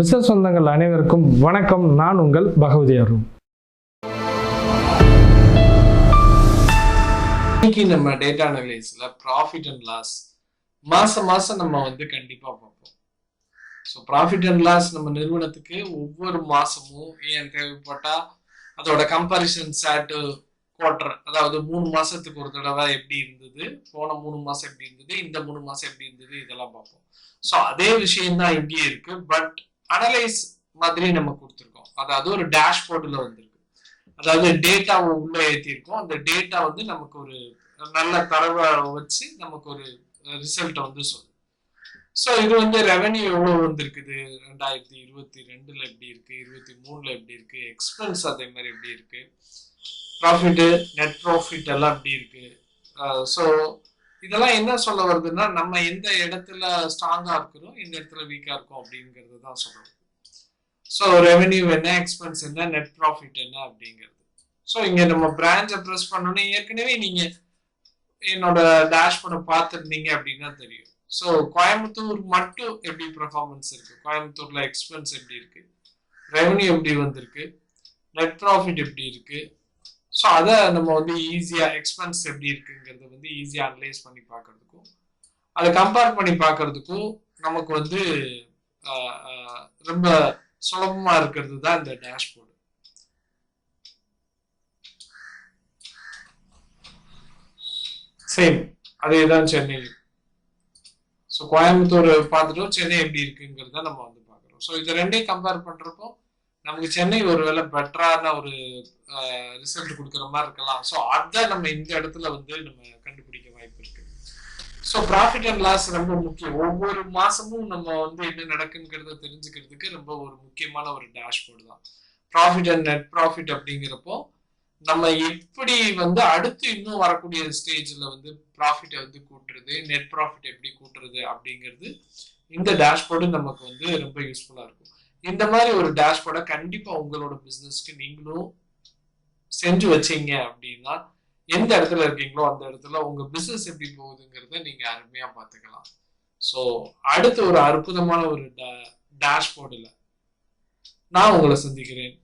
Business சொந்தங்கள் அனைவருக்கும் வணக்கம். நான் உங்கள் பகவதி அருண். இன்னைக்கு நம்ம டேட்டா அனலைஸ்ல ப்ராஃபிட் அண்ட் லாஸ் மாசம் மாசம் நம்ம வந்து கண்டிப்பா பார்ப்போம். ஸோ ப்ராஃபிட் அண்ட் லாஸ் நம்ம நிறுவனத்துக்கு ஒவ்வொரு மாசமும் ஏன் தேவைப்பட்டா அதோட கம்பாரிசன் சாட்டு குவார்டர் அதாவது மூணு மாசத்துக்கு ஒரு தடவை எப்படி இருந்தது போன மூணு மாசம் எப்படி இருந்தது இந்த மூணு மாசம் எப்படி இருந்தது இதெல்லாம் பார்ப்போம். ஸோ அதே விஷயம் தான் இங்கேயும் இருக்கு. பட் அனலைஸ் மாதிரி நம்ம கொடுத்துருக்கோம். அதாவது ஒரு டேஷ்போர்டில் வந்திருக்கு. அதாவது டேட்டாவை உள்ள ஏற்றிருக்கோம் அந்த டேட்டா வந்து நமக்கு ஒரு நல்ல தரவை வச்சு நமக்கு ஒரு ரிசல்ட்டை வந்து சொல்லும். ஸோ இது வந்து ரெவன்யூ எவ்வளோ வந்திருக்குது? ரெண்டாயிரத்தி இருபத்தி ரெண்டில் எப்படி இருக்கு? இருபத்தி மூணில் எப்படி இருக்கு? எக்ஸ்பென்ஸ் அதே மாதிரி எப்படி இருக்கு? ப்ராஃபிட்டு நெட் ப்ராஃபிட் எல்லாம் எப்படி இருக்கு? ஸோ இதெல்லாம் என்ன சொல்ல வருதுன்னா நம்ம எந்த இடத்துல ஸ்ட்ராங்கா இருக்கிறோம் எந்த இடத்துல வீக்கா இருக்கோம் அப்படிங்கிறது தான் சொல்றோம் ஸோ ரெவென்யூ என்ன எக்ஸ்பென்ஸ் என்ன நெட் ப்ராஃபிட் என்ன அப்படிங்கிறது. ஸோ இங்க நம்ம பிரான்ச்சை ப்ரெஸ் பண்ணோன்னே ஏற்கனவே நீங்க என்னோட டேஷ்போர்டை பார்த்துருந்தீங்க அப்படின்னா தெரியும். ஸோ கோயம்புத்தூர் மட்டும் எப்படி பெர்ஃபார்மன்ஸ் இருக்கு? கோயம்புத்தூர்ல எக்ஸ்பென்ஸ் எப்படி இருக்கு? ரெவென்யூ எப்படி வந்திருக்கு? நெட் ப்ராஃபிட் எப்படி இருக்கு? ஸோ அதை நம்ம வந்து ஈஸியாக எக்ஸ்பென்ஸ் எப்படி இருக்குங்கிறத வந்து ஈஸியாக அனலைஸ் பண்ணி பார்க்கறதுக்கும் அதை கம்பேர் பண்ணி பார்க்கறதுக்கும் நமக்கு வந்து ரொம்ப சுலபமா இருக்கிறது தான் இந்த டேஷ்போர்டு சேம் அதே தான் சென்னை. ஸோ கோயம்புத்தூர் பார்த்துட்டோம் சென்னை எப்படி இருக்குங்கிறத நம்ம வந்து பார்க்குறோம். ஸோ இது ரெண்டையும் கம்பேர் பண்ணுறப்போ நமக்கு சென்னை ஒருவேளை பெட்டரான ஒரு ரிசல்ட் கொடுக்குற மாதிரி இருக்கலாம். ஸோ அதை நம்ம இந்த இடத்துல வந்து நம்ம கண்டுபிடிக்க வாய்ப்பு இருக்கு. ஸோ ப்ராஃபிட் அண்ட் லாஸ் ரொம்ப முக்கியம். ஒவ்வொரு மாசமும் நம்ம வந்து என்ன நடக்குங்கிறத தெரிஞ்சுக்கிறதுக்கு ரொம்ப ஒரு முக்கியமான ஒரு டேஷ்போர்டு தான். ப்ராஃபிட் அண்ட் நெட் ப்ராஃபிட் அப்படிங்கிறப்போ நம்ம எப்படி வந்து அடுத்து இன்னும் வரக்கூடிய ஸ்டேஜில் வந்து ப்ராஃபிட்டை வந்து கூட்டுறது நெட் ப்ராஃபிட் எப்படி கூட்டுறது அப்படிங்கிறது இந்த டேஷ்போர்டு நமக்கு வந்து ரொம்ப யூஸ்ஃபுல்லாக இருக்கும். இந்த மாதிரி ஒரு டேஷ்போர்டை கண்டிப்பா உங்களோட பிசினஸ்க்கு நீங்களும் செஞ்சு வச்சீங்க அப்படின்னா எந்த இடத்துல இருக்கீங்களோ அந்த இடத்துல உங்க பிசினஸ் எப்படி போகுதுங்கிறத நீங்க அருமையா பார்த்துக்கலாம். ஸோ அடுத்து ஒரு அற்புதமான ஒரு டேஷ்போர்டில் நான் உங்களை சந்திக்கிறேன்.